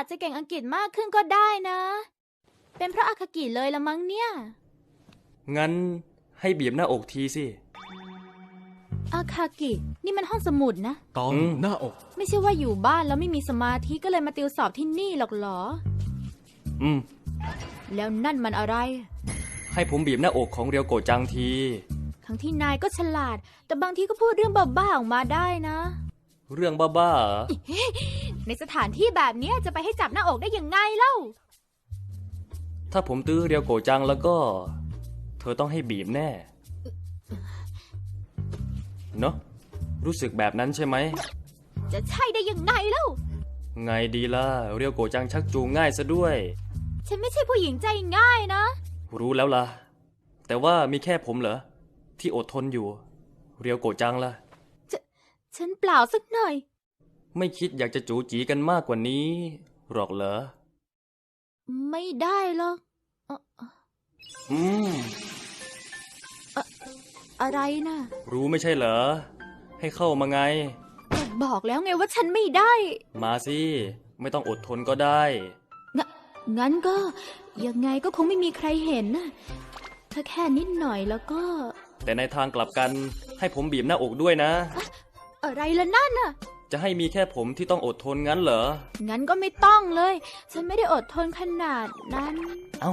อาจจะเก่งอังกฤษมากขึ้นก็ได้นะ เป็นเพราะอาคากิเลยละมั้งเนี่ย งั้นให้บีบหน้าอกทีสิ อาคากิ นี่มันห้องสมุดนะ ตองอืมหน้าอก ไม่ใช่ว่าอยู่บ้านแล้วไม่มีสมาธิก็เลยมาติวสอบที่นี่หรอกเหรอ อืม แล้วนั่นมันอะไร ให้ผมบีบหน้าอกของเรียวโกะจังที ทั้งที่นายก็ฉลาด แต่บางทีก็พูดเรื่องบ้าๆออกมาได้นะ เรื่องบ้าๆเหรอ ในสถานที่แบบเนี้ยจะไปให้จับหน้าอกได้ยังไงเล่า ถ้าผมตื้อเรียวโกะจังแล้วก็ เธอต้องให้บีบแน่ เนอะรู้สึกแบบนั้นใช่ไหม จะใช่ได้ยังไงเล่า ไงดีล่ะ เรียวโกะจังชักจูงง่ายซะด้วย ฉันไม่ใช่ผู้หญิงใจง่ายนะ รู้แล้วล่ะ แต่ว่ามีแค่ผมเหรอ ที่อดทนอยู่ เรียวโกะจังล่ะ ฉันเปล่าสักหน่อย ไม่คิดอยากจะจูจีกันมากกว่านี้ หรอกเหรอ ไม่ได้หรอกเอ่ออืม อะไรนะรู้ไม่ใช่เหรอ ให้เข้ามาไงก็บอกแล้วไงว่าฉันไม่ได้ มาสิ ไม่ต้องอดทนก็ได้งะงั้นก็ ยังไงก็คงไม่มีใครเห็นนะถ้าแค่นิดหน่อยแล้วก็ แต่ในทางกลับกัน ให้ผมบีบหน้าอกด้วยนะ อะไรละนั่นน่ะ จะให้มีแค่ผมที่ต้องอดทนงั้นเหรอ งั้นก็ไม่ต้องเลย ฉันไม่ได้อดทนขนาดนั้น เอ้า